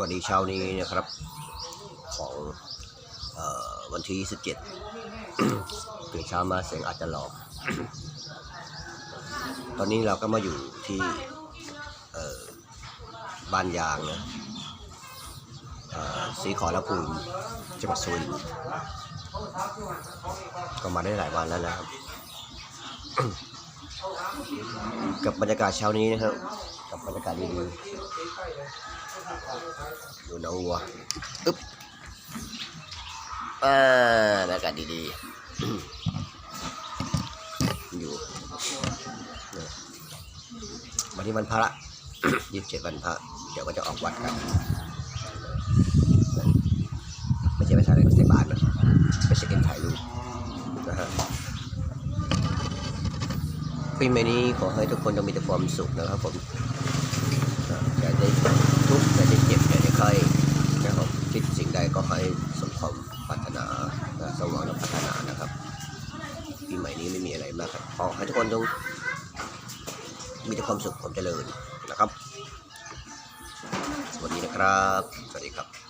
วัสดีเช้านี้นะครับของออวันที่ 27ตื่นเช้ามาเสียงอาจจะหลอก ตอนนี้เราก็มาอยู่ที่บ้านยางนะสีขอรภูมิจังหวัดสุรินทร์ก็มาได้หลายวันแล้วนะครับ กับบรรยากาศเช้านี้นะครับ บรรยากาศดีๆดูน้องวัวอึ๊บอ่าบรรยากาศดีๆอยู่วันนี้วันพระยี่สิบเจ็ดวันพระ เดี๋ยวก็จะออกวัดกันไม่ใช่ไปถ่ายอะไรก็ใส่บาทนะไปเช็คอินถ่ายรูปนะฮะ ปีใหม่นี้ขอให้ทุกคนจงมีแต่ความสุขนะครับผมอย่าได้ทุกข์อย่าได้เจ็บอย่าได้ไข้นะครับคิดสิ่งใดก็ให้สมความปรารถนาสมหวังและปรารถนานะครับปีใหม่นี้ไม่มีอะไรมากครับขอให้ทุกคนจงมีแต่ความสุขความเจริญนะครับสวัสดีนะครับ